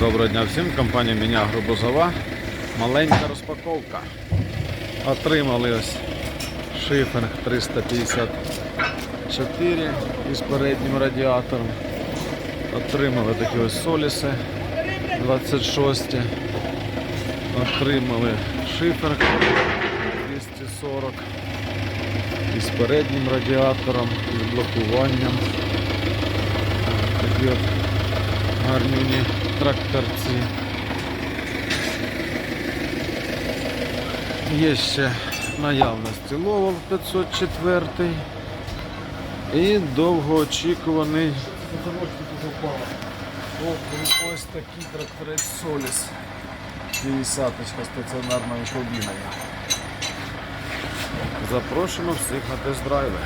Доброго дня всім, компанія Міня Грубозова. Маленька розпаковка. Отримали ось шифінг 354 із переднім радіатором. Отримали такі ось соліси 26. Отримали шифер 240 із переднім радіатором, із блокуванням. Такі от гарнюні тракторці. Є ще наявності Ловол 504 і довгоочікуваний ось такий тракторець Соліс. 50 стаціонарною кабіною. Запрошуємо всіх на тест-драйви.